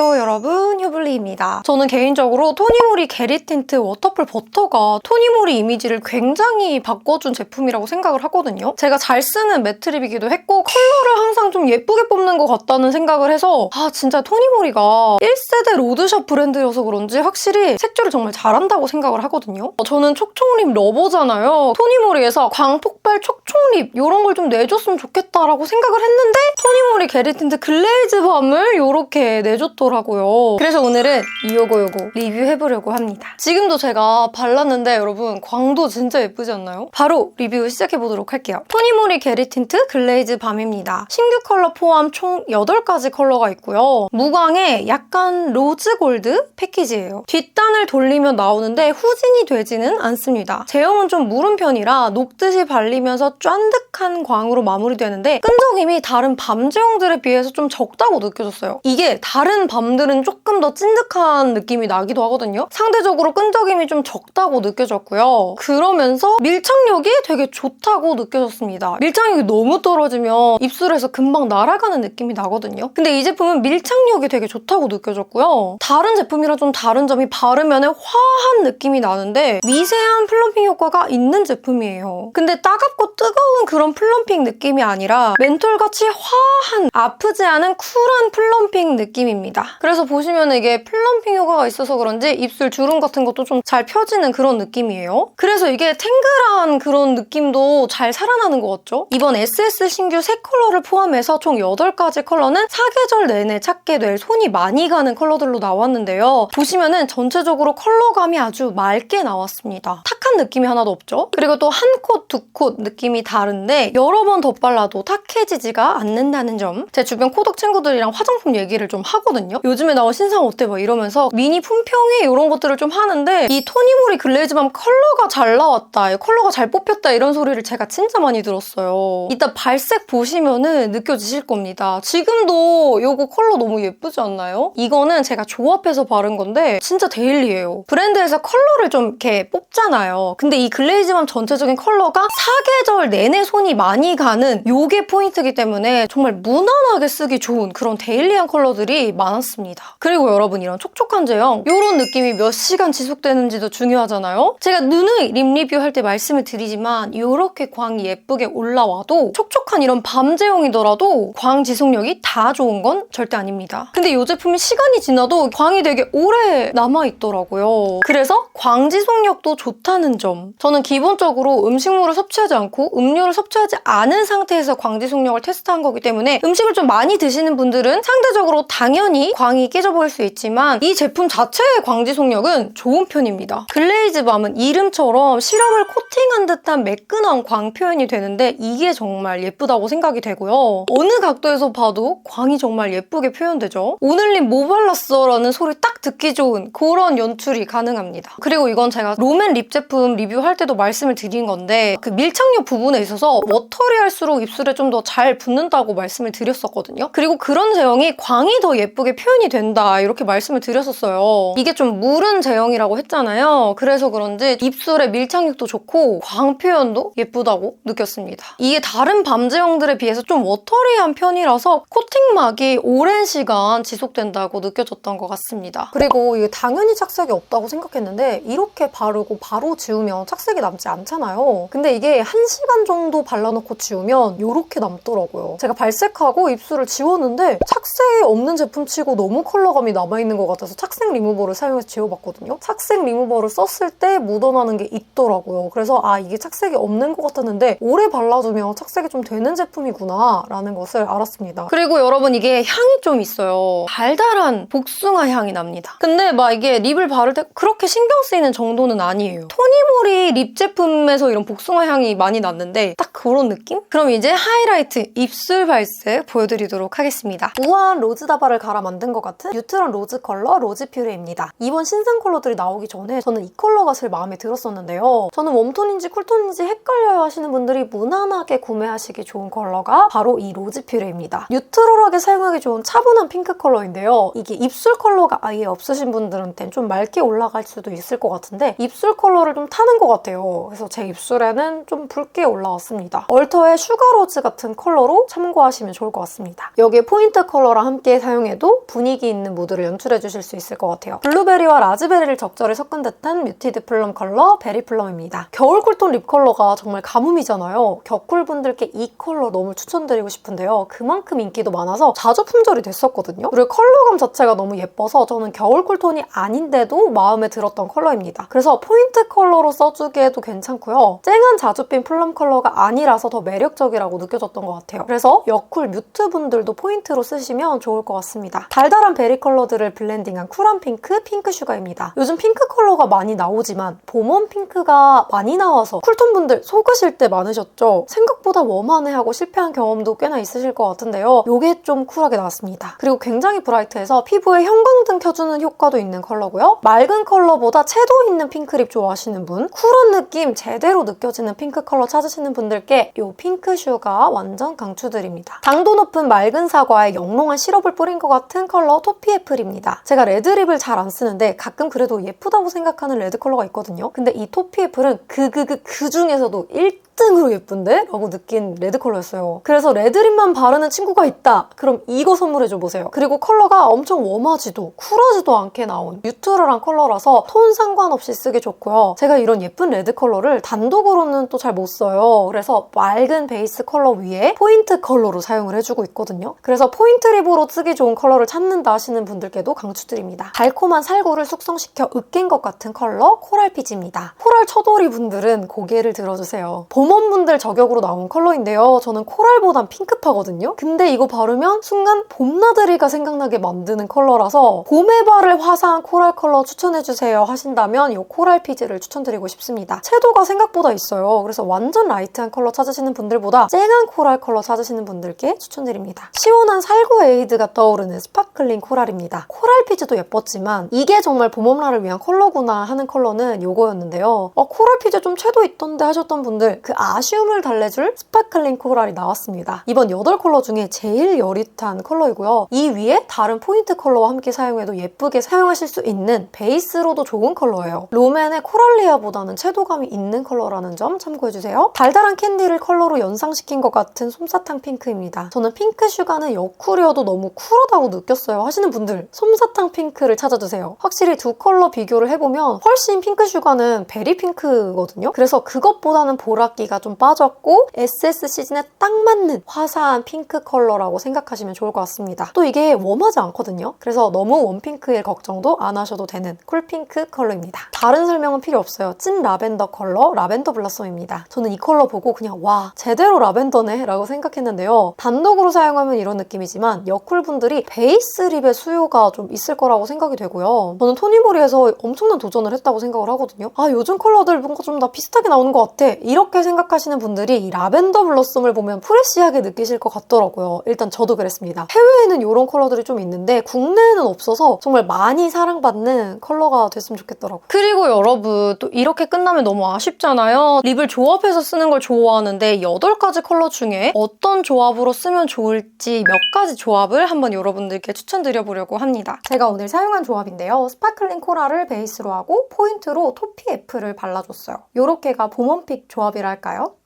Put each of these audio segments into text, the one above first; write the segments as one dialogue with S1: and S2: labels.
S1: 여러분 휴블리입니다. 저는 개인적으로 토니모리 게리 틴트 워터풀 버터가 토니모리 이미지를 굉장히 바꿔준 제품이라고 생각을 하거든요. 제가 잘 쓰는 매트립이기도 했고 컬러를 항상 좀 예쁘게 뽑는 것 같다는 생각을 해서 아 진짜 토니모리가 1세대 로드샵 브랜드여서 그런지 확실히 색조를 정말 잘한다고 생각을 하거든요. 저는 촉촉립 러버잖아요. 토니모리에서 광폭발 촉촉립 이런 걸 좀 내줬으면 좋겠다라고 생각을 했는데 토니모리 게리 틴트 글레이즈 밤을 이렇게 내줬더라고요. 그래서 오늘 은이 요거 리뷰해보려고 합니다. 지금도 제가 발랐는데 여러분 광도 진짜 예쁘지 않나요? 바로 리뷰 시작해보도록 할게요. 토니모리 게리 틴트 글레이즈 밤입니다. 신규 컬러 포함 총 8가지 컬러가 있고요. 무광의 약간 로즈 골드 패키지예요. 뒷단을 돌리면 나오는데 후진이 되지는 않습니다. 제형은 좀 무른 편이라 녹듯이 발리면서 쫀득한 광으로 마무리되는데 끈적임이 다른 밤 제형들에 비해서 좀 적다고 느껴졌어요. 이게 다른 밤들은 조금 더 찐득한 느낌이 나기도 하거든요. 상대적으로 끈적임이 좀 적다고 느껴졌고요. 그러면서 밀착력이 되게 좋다고 느껴졌습니다. 밀착력이 너무 떨어지면 입술에서 금방 날아가는 느낌이 나거든요. 근데 이 제품은 밀착력이 되게 좋다고 느껴졌고요. 다른 제품이랑 좀 다른 점이 바르면 화한 느낌이 나는데 미세한 플럼핑 효과가 있는 제품이에요. 근데 따갑고 뜨거운 그런 플럼핑 느낌이 아니라 멘톨같이 화한 아프지 않은 쿨한 플럼핑 느낌입니다. 그래서 보시면 이게 플럼핑 효과가 있어서 그런지 입술 주름 같은 것도 좀 잘 펴지는 그런 느낌이에요. 그래서 이게 탱글한 그런 느낌도 잘 살아나는 것 같죠? 이번 SS 신규 새 컬러를 포함해서 총 8가지 컬러는 사계절 내내 찾게 될 손이 많이 가는 컬러들로 나왔는데요. 보시면은 전체적으로 컬러감이 아주 맑게 나왔습니다. 탁 한 느낌이 하나도 없죠? 그리고 또 한 콧, 두 콧 느낌이 다른데 여러 번 덧발라도 탁해지지가 않는다는 점. 제 주변 코덕 친구들이랑 화장품 얘기를 좀 하거든요. 요즘에 나온 신상 어때? 막 이러면서 미니 품평회 이런 것들을 좀 하는데 이 토니모리 글레이즈밤 컬러가 잘 나왔다. 컬러가 잘 뽑혔다. 이런 소리를 제가 진짜 많이 들었어요. 이따 발색 보시면은 느껴지실 겁니다. 지금도 이거 컬러 너무 예쁘지 않나요? 이거는 제가 조합해서 바른 건데 진짜 데일리예요. 브랜드에서 컬러를 좀 이렇게 뽑잖아요. 근데 이 글레이즈밤 전체적인 컬러가 사계절 내내 손이 많이 가는 요게 포인트이기 때문에 정말 무난하게 쓰기 좋은 그런 데일리한 컬러들이 많았습니다. 그리고 여러분 이런 촉촉한 제형 이런 느낌이 몇 시간 지속되는지도 중요하잖아요. 제가 누누이 립 리뷰할 때 말씀을 드리지만 이렇게 광이 예쁘게 올라와도 촉촉한 이런 밤 제형이더라도 광 지속력이 다 좋은 건 절대 아닙니다. 근데 이 제품이 시간이 지나도 광이 되게 오래 남아있더라고요. 그래서 광 지속력도 좋다는 점. 저는 기본적으로 음식물을 섭취하지 않고 음료를 섭취하지 않은 상태에서 광 지 속력을 테스트한 거기 때문에 음식을 좀 많이 드시는 분들은 상대적으로 당연히 광이 깨져버릴 수 있지만 이 제품 자체의 광 지 속력은 좋은 편입니다. 글레이즈 밤은 이름처럼 시럽을 코팅한 듯한 매끈한 광 표현이 되는데 이게 정말 예쁘다고 생각이 되고요. 어느 각도에서 봐도 광이 정말 예쁘게 표현되죠. 오늘 립뭐 발랐어? 라는 소리 딱 듣기 좋은 그런 연출이 가능합니다. 그리고 이건 제가 롬앤 립 제품 리뷰할 때도 말씀을 드린 건데 그 밀착력 부분에 있어서 워터리할수록 입술에 좀 더 잘 붙는다고 말씀을 드렸었거든요. 그리고 그런 제형이 광이 더 예쁘게 표현이 된다 이렇게 말씀을 드렸었어요. 이게 좀 무른 제형이라고 했잖아요. 그래서 그런지 입술에 밀착력도 좋고 광 표현도 예쁘다고 느꼈습니다. 이게 다른 밤 제형들에 비해서 좀 워터리한 편이라서 코팅막이 오랜 시간 지속된다고 느껴졌던 것 같습니다. 그리고 이게 당연히 착색이 없다고 생각했는데 이렇게 바르고 바로 지 우면 착색이 남지 않잖아요. 근데 이게 1시간 정도 발라놓고 지우면 이렇게 남더라고요. 제가 발색하고 입술을 지웠는데 착색이 없는 제품 치고 너무 컬러감이 남아있는 것 같아서 착색 리무버를 사용해서 지워봤거든요. 착색 리무버를 썼을 때 묻어나는 게 있더라고요. 그래서 아 이게 착색이 없는 것 같았는데 오래 발라두면 착색이 좀 되는 제품이구나 라는 것을 알았습니다. 그리고 여러분 이게 향이 좀 있어요. 달달한 복숭아 향이 납니다. 근데 막 이게 립을 바를 때 그렇게 신경 쓰이는 정도는 아니에요. 토니 모리 립 제품에서 이런 복숭아 향이 많이 났는데 딱 그런 느낌? 그럼 이제 하이라이트 입술 발색 보여드리도록 하겠습니다. 우아한 로즈 다발을 갈아 만든 것 같은 뉴트런 로즈 컬러 로즈 퓨레입니다. 이번 신상 컬러들이 나오기 전에 저는 이 컬러가 제일 마음에 들었었는데요. 저는 웜톤인지 쿨톤인지 헷갈려요 하시는 분들이 무난하게 구매하시기 좋은 컬러가 바로 이 로즈 퓨레입니다. 뉴트럴하게 사용하기 좋은 차분한 핑크 컬러인데요. 이게 입술 컬러가 아예 없으신 분들한테는 좀 맑게 올라갈 수도 있을 것 같은데 입술 컬러를 좀 타는 것 같아요. 그래서 제 입술에는 좀 붉게 올라왔습니다. 얼터의 슈가로즈 같은 컬러로 참고하시면 좋을 것 같습니다. 여기에 포인트 컬러랑 함께 사용해도 분위기 있는 무드를 연출해 주실 수 있을 것 같아요. 블루베리와 라즈베리를 적절히 섞은 듯한 뮤티드 플럼 컬러 베리 플럼입니다. 겨울 쿨톤 립 컬러가 정말 가뭄이잖아요. 겨쿨 분들께 이 컬러 너무 추천드리고 싶은데요. 그만큼 인기도 많아서 자주 품절이 됐었거든요. 그리고 컬러감 자체가 너무 예뻐서 저는 겨울 쿨톤이 아닌데도 마음에 들었던 컬러입니다. 그래서 포인트 컬러 로 써주기에도 괜찮고요. 쨍한 자줏빛 플럼 컬러가 아니라서 더 매력적이라고 느껴졌던 것 같아요. 그래서 여쿨 뮤트 분들도 포인트로 쓰시면 좋을 것 같습니다. 달달한 베리 컬러들을 블렌딩한 쿨한 핑크, 핑크 슈가입니다. 요즘 핑크 컬러가 많이 나오지만 봄원 핑크가 많이 나와서 쿨톤 분들 속으실 때 많으셨죠? 생각보다 웜하네 하고 실패한 경험도 꽤나 있으실 것 같은데요. 이게 좀 쿨하게 나왔습니다. 그리고 굉장히 브라이트해서 피부에 형광등 켜주는 효과도 있는 컬러고요. 맑은 컬러보다 채도 있는 핑크립 좋아하시는 분, 쿨한 느낌 제대로 느껴지는 핑크 컬러 찾으시는 분들께 이 핑크 슈가 완전 강추드립니다. 당도 높은 맑은 사과에 영롱한 시럽을 뿌린 것 같은 컬러 토피 애플입니다. 제가 레드립을 잘 안 쓰는데 가끔 그래도 예쁘다고 생각하는 레드 컬러가 있거든요. 근데 이 토피 애플은 그 그 그 그 중에서도 1 1등 으로 예쁜데? 라고 느낀 레드 컬러였어요. 그래서 레드립만 바르는 친구가 있다. 그럼 이거 선물해줘 보세요. 그리고 컬러가 엄청 웜하지도 쿨하지도 않게 나온 뉴트럴한 컬러라서 톤 상관없이 쓰기 좋고요. 제가 이런 예쁜 레드 컬러를 단독으로는 또 잘 못 써요. 그래서 맑은 베이스 컬러 위에 포인트 컬러로 사용을 해주고 있거든요. 그래서 포인트 립으로 쓰기 좋은 컬러를 찾는다 하시는 분들께도 강추드립니다. 달콤한 살구를 숙성시켜 으깬 것 같은 컬러 코랄 피지입니다. 코랄 처돌이 분들은 고개를 들어주세요. 봄 원분들 저격으로 나온 컬러인데요. 저는 코랄보단 핑크파거든요. 근데 이거 바르면 순간 봄나들이가 생각나게 만드는 컬러라서 봄에 바를 화사한 코랄 컬러 추천해주세요 하신다면 이 코랄 피즈를 추천드리고 싶습니다. 채도가 생각보다 있어요. 그래서 완전 라이트한 컬러 찾으시는 분들보다 쨍한 코랄 컬러 찾으시는 분들께 추천드립니다. 시원한 살구 에이드가 떠오르는 스파클링 코랄입니다. 코랄 피즈도 예뻤지만 이게 정말 봄웜라를 위한 컬러구나 하는 컬러는 이거였는데요. 어, 코랄 피즈 좀 채도 있던데 하셨던 분들 그 아쉬움을 달래줄 스파클링 코랄이 나왔습니다. 이번 8컬러 중에 제일 여릿한 컬러이고요. 이 위에 다른 포인트 컬러와 함께 사용해도 예쁘게 사용하실 수 있는 베이스로도 좋은 컬러예요. 롬앤의 코랄리아보다는 채도감이 있는 컬러라는 점 참고해주세요. 달달한 캔디를 컬러로 연상시킨 것 같은 솜사탕 핑크입니다. 저는 핑크 슈가는 여쿨이어도 너무 쿨하다고 느꼈어요 하시는 분들 솜사탕 핑크를 찾아주세요. 확실히 두 컬러 비교를 해보면 훨씬 핑크 슈가는 베리 핑크거든요. 그래서 그것보다는 보 랏기가 좀 빠졌고 SS 시즌에 딱 맞는 화사한 핑크 컬러라고 생각하시면 좋을 것 같습니다. 또 이게 웜하지 않거든요. 그래서 너무 웜핑크일 걱정도 안 하셔도 되는 쿨핑크 컬러입니다. 다른 설명은 필요 없어요. 찐 라벤더 컬러 라벤더 블라썸입니다. 저는 이 컬러 보고 그냥 와 제대로 라벤더네 라고 생각했는데요. 단독으로 사용하면 이런 느낌이지만 여쿨분들이 베이스 립의 수요가 좀 있을 거라고 생각이 되고요. 저는 토니모리에서 엄청난 도전을 했다고 생각을 하거든요. 아 요즘 컬러들 뭔가 좀 다 비슷하게 나오는 것 같아. 이렇게 생각하시는 분들이 이 라벤더 블러썸을 보면 프레시하게 느끼실 것 같더라고요. 일단 저도 그랬습니다. 해외에는 이런 컬러들이 좀 있는데 국내에는 없어서 정말 많이 사랑받는 컬러가 됐으면 좋겠더라고요. 그리고 여러분 또 이렇게 끝나면 너무 아쉽잖아요. 립을 조합해서 쓰는 걸 좋아하는데 8가지 컬러 중에 어떤 조합으로 쓰면 좋을지 몇 가지 조합을 한번 여러분들께 추천드려보려고 합니다. 제가 오늘 사용한 조합인데요. 스파클링 코랄을 베이스로 하고 포인트로 토피 애플을 발라줬어요. 이렇게가 봄원픽 조합이라 할까요?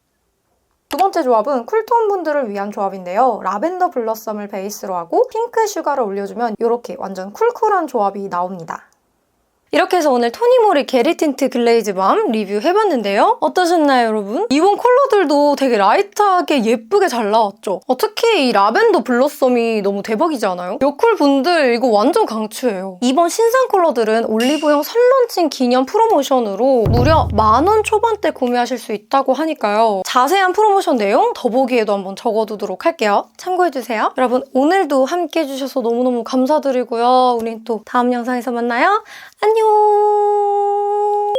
S1: 두 번째 조합은 쿨톤 분들을 위한 조합인데요. 라벤더 블러썸을 베이스로 하고 핑크 슈가를 올려주면 이렇게 완전 쿨쿨한 조합이 나옵니다. 이렇게 해서 오늘 토니모리 게리 틴트 글레이즈 밤 리뷰해봤는데요. 어떠셨나요, 여러분? 이번 컬러들도 되게 라이트하게 예쁘게 잘 나왔죠? 어, 특히 이 라벤더 블러썸이 너무 대박이지 않아요? 여쿨 분들 이거 완전 강추예요. 이번 신상 컬러들은 올리브영 설런칭 기념 프로모션으로 무려 만 원 초반대 구매하실 수 있다고 하니까요. 자세한 프로모션 내용 더보기에도 한번 적어두도록 할게요. 참고해주세요. 여러분 오늘도 함께 해주셔서 너무너무 감사드리고요. 우린 또 다음 영상에서 만나요. 안녕!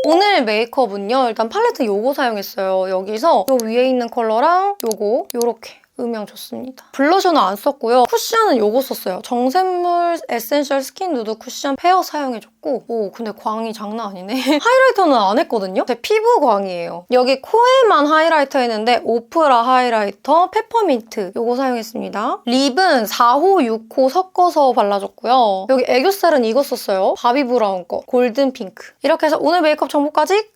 S1: 오늘 메이크업은요. 일단 팔레트 요거 사용했어요. 여기서 요 위에 있는 컬러랑 요거 요렇게 음영 좋습니다. 블러셔는 안 썼고요. 쿠션은 요거 썼어요. 정샘물 에센셜 스킨 누드 쿠션 페어 사용해줬고 오 근데 광이 장난 아니네. 하이라이터는 안 했거든요. 제 피부 광이에요. 여기 코에만 하이라이터 했는데 오프라 하이라이터 페퍼민트 요거 사용했습니다. 립은 4호, 6호 섞어서 발라줬고요. 여기 애교살은 이거 썼어요. 바비 브라운 거 골든 핑크. 이렇게 해서 오늘 메이크업 정보까지